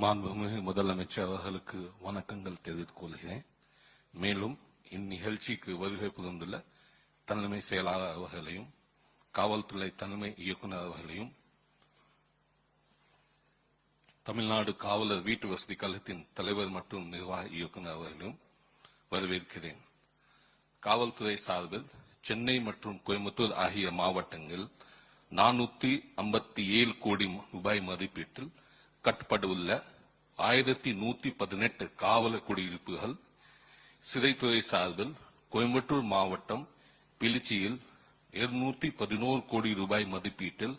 மாண்புமிகு முதலமைச்சர் அவர்களுக்கு வணக்கங்கள் தெரிவித்துக் கொள்கிறேன் மேலும் இந்நிகழ்ச்சிக்கு வருகை புரிந்துள்ள தலைமை செயலாளர் அவர்களையும் காவல்துறை தலைமை இயக்குநர் அவர்களையும் தமிழ்நாடு காவலர் வீட்டு வசதி கழகத்தின் தலைவர் மற்றும் நிர்வாக இயக்குநர் அவர்களையும் வரவேற்கிறேன். காவல்துறை சார்பில் சென்னை மற்றும் கோயம்புத்தூர் ஆகிய மாவட்டங்கள் நானூத்தி ஐம்பத்தி ஏழு கோடி ரூபாய் மதிப்பீட்டில் கட்டப்பட்டுள்ள ஆயிரத்தி நூத்தி பதினெட்டு காவலர் குடியிருப்புகள் சிறைத்துறை சார்பில் கோயம்புத்தூர் மாவட்டம் பிலிச்சியில் இருநூத்தி பதினோரு கோடி ரூபாய் மதிப்பீட்டில்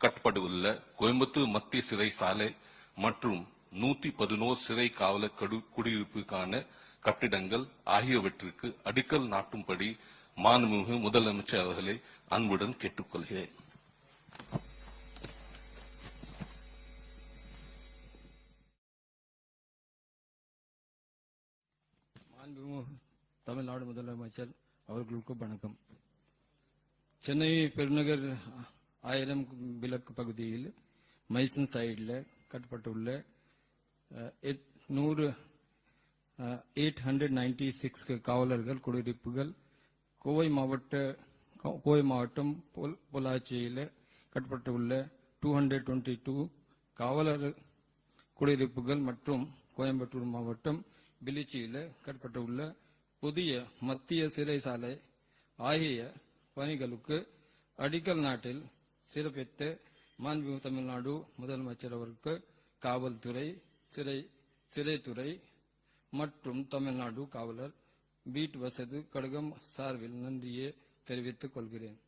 கட்டப்பட்டுள்ள கோயம்புத்தூர் மத்திய சிறை சாலை மற்றும் நூத்தி பதினோரு சிறை காவலர் கடு- குடியிருப்புக்கான கட்டிடங்கள் ஆகியவற்றிற்கு அடிக்கல் நாட்டும்படி மாண்புமிகு முதலமைச்சர் அவர்களை அன்புடன் கேட்டுக்கொள்கிறேன். மாண்புமிகு தமிழ்நாடு முதலமைச்சர் அவர்களுக்கு வணக்கம். சென்னை பெருநகர் ஆயிரம் விளக்கு பகுதியில் மைசன் சைடில் கட்டப்பட்டுள்ள நூறு எயிட் ஹண்ட்ரட் நைன்டி சிக்ஸ் காவலர்கள் குடியிருப்புகள் கோவை மாவட்ட கோவை மாவட்டம் பொல்- பொள்ளாச்சியில் கட்டப்பட்டுள்ள டூ ஹண்ட்ரட் டுவெண்ட்டி டூ காவலர் குடியிருப்புகள் மற்றும் கோயம்புத்தூர் மாவட்டம் பிலிச்சியில் கட்டப்பட்டுள்ள புதிய மத்திய சிறைசாலை ஆகிய பணிகளுக்கு அடிக்கல் நாட்டில் சிறப்பித்து மாண்பு தமிழ்நாடு முதலமைச்சர் அவருக்கு காவல்துறை சிறை சிறைத்துறை மற்றும் தமிழ்நாடு காவலர் வீட்டு வசதி கழகம் சார்பில் நன்றியை தெரிவித்துக் கொள்கிறேன்.